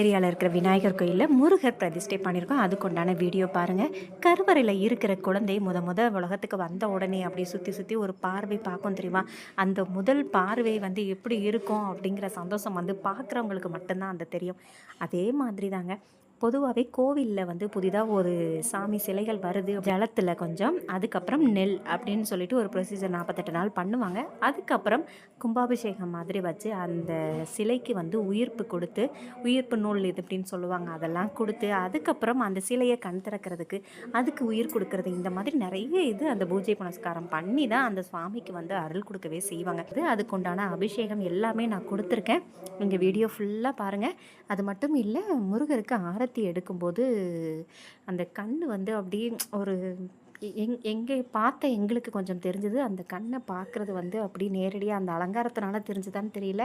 ஏரியாவில் இருக்கிற விநாயகர் கோயிலில் முருகர் பிரதிஷ்டை பண்ணியிருக்கோம். அதுக்கு உண்டான வீடியோ பாருங்கள் கருவறையில் இருக்கிற குழந்தை முத முத உலகத்துக்கு வந்த உடனே அப்படி சுற்றி சுற்றி ஒரு பார்வை பார்க்கும் தெரியுமா? அந்த முதல் பார்வை வந்து எப்படி இருக்கும் அப்படிங்கிற சந்தோஷம் வந்து பார்க்குறவங்களுக்கு மட்டும்தான் அந்த தெரியும். அதே மாதிரி தாங்க பொதுவாகவே கோவிலில் வந்து புதிதாக ஒரு சாமி சிலைகள் வருது ஜலத்தில் கொஞ்சம் அதுக்கப்புறம் நெல் அப்படின்னு சொல்லிட்டு ஒரு ப்ரொசீஜர் நாற்பத்தெட்டு நாள் பண்ணுவாங்க. அதுக்கப்புறம் கும்பாபிஷேகம் மாதிரி வச்சு அந்த சிலைக்கு வந்து உயிர்ப்பு கொடுத்து உயிர்ப்பு நூல் இது அப்படின்னு சொல்லுவாங்க அதெல்லாம் கொடுத்து அதுக்கப்புறம் அந்த சிலையை கண் திறக்கிறதுக்கு அதுக்கு உயிர் கொடுக்கறது இந்த மாதிரி நிறைய இது அந்த பூஜை புனஸ்காரம் பண்ணி தான் அந்த சுவாமிக்கு வந்து அருள் கொடுக்கவே செய்வாங்க. அது அதுக்குண்டான அபிஷேகம் எல்லாமே நான் கொடுத்துருக்கேன். இங்கே வீடியோ ஃபுல்லாக பாருங்கள் அது மட்டும் இல்லை முருகருக்கு ஆரத்தி எடுக்கும்போது அந்த கண் வந்து அப்படியே ஒரு எங் எங்கே பார்த்த எங்களுக்கு கொஞ்சம் தெரிஞ்சது. அந்த கண்ணை பார்க்குறது வந்து அப்படி நேரடியாக அந்த அலங்காரத்தினால தெரிஞ்சுதான்னு தெரியல.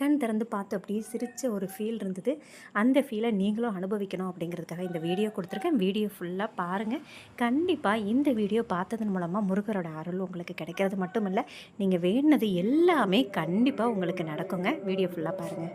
கண் திறந்து பார்த்து அப்படியே சிரித்த ஒரு ஃபீல் இருந்தது. அந்த ஃபீலை நீங்களும் அனுபவிக்கணும் அப்படிங்கிறதுக்காக இந்த வீடியோ கொடுத்துருக்கேன். வீடியோ ஃபுல்லாக பாருங்கள் கண்டிப்பாக இந்த வீடியோ பார்த்ததன் மூலமாக முருகரோட அருள் உங்களுக்கு கிடைக்கிறது மட்டும் இல்லை நீங்கள் வேணுனது எல்லாமே கண்டிப்பாக உங்களுக்கு நடக்குங்க. வீடியோ ஃபுல்லாக பாருங்கள்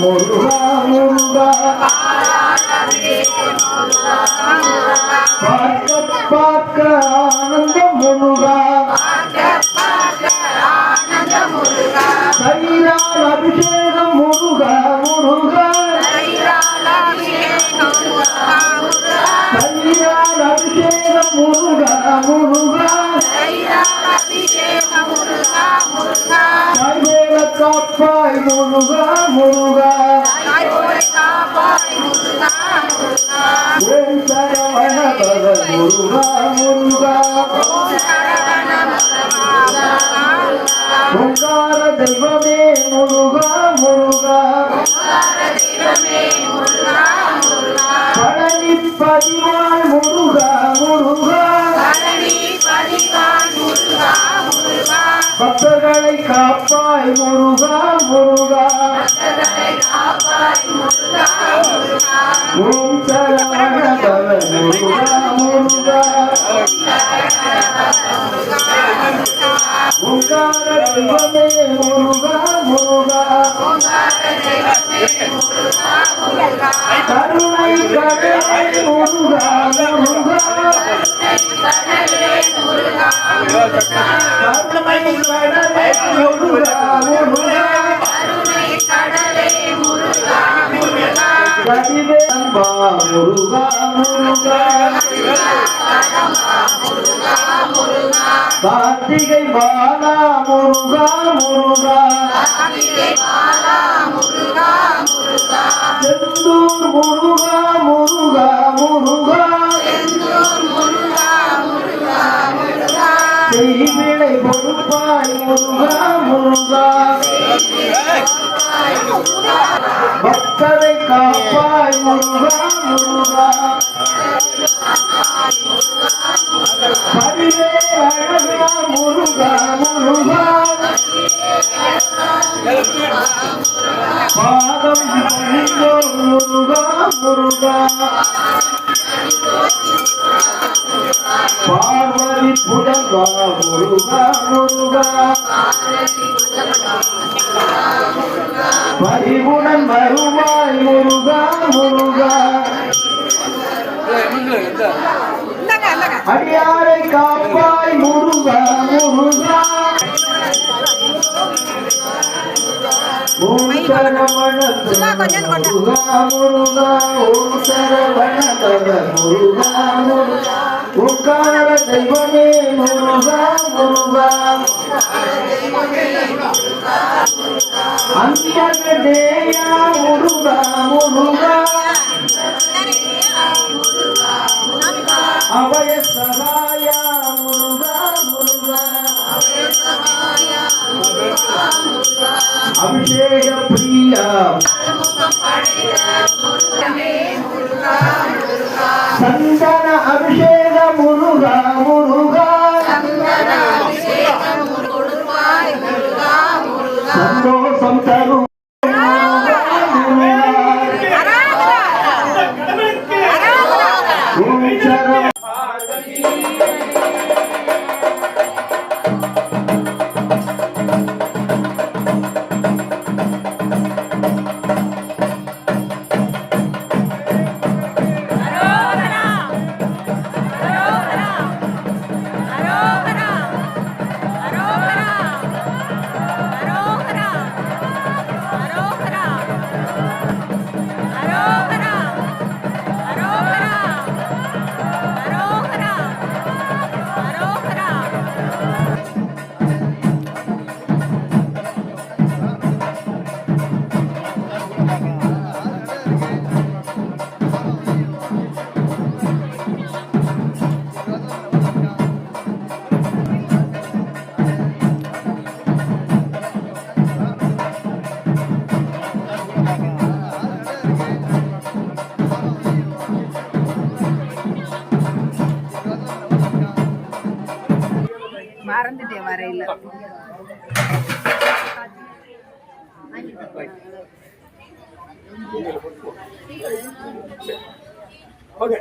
முருகா பாலால் முருகா முருகா. சரவண பவ முருகா முருகா. ஓங்கார தெய்வமே முருகா முருகா. பழனி பதிவாய் முருகா முருகா. பக்தர்களை காப்பாய் முருகா முருகா. ஓம் சரவண பவ முருகா முருகா. ஓங்கார தெய்வமே முருகா முருகா. கருணை கடலை முருகா முருகா. முருகா முருகா முருகா முருகா கார்த்திகை பாலா முருகா முருகா செந்தூர் முருகா முருகா முருகா. செய்விளை பொறுப்பாய் முருகா முருகா. பக்தரை காப்பாய் முருகா முருகா. பார்வதி புதங்கா முருகா முருகா பரிவுடன் வருவாய் முருகா முருகா. அடியாரை காப்பாய் முருகா முருகா ஓம் சரவண முருகா முருகா ஓம் சரவண முருகா முருகா தெய்வமே முருகா முருகா முருகா முருகா சந்தன அபிஷேக முருகா முருகா சந்தோஷம் தரும் ஓம் மறந்துட்டேன் வரையில. ஓகே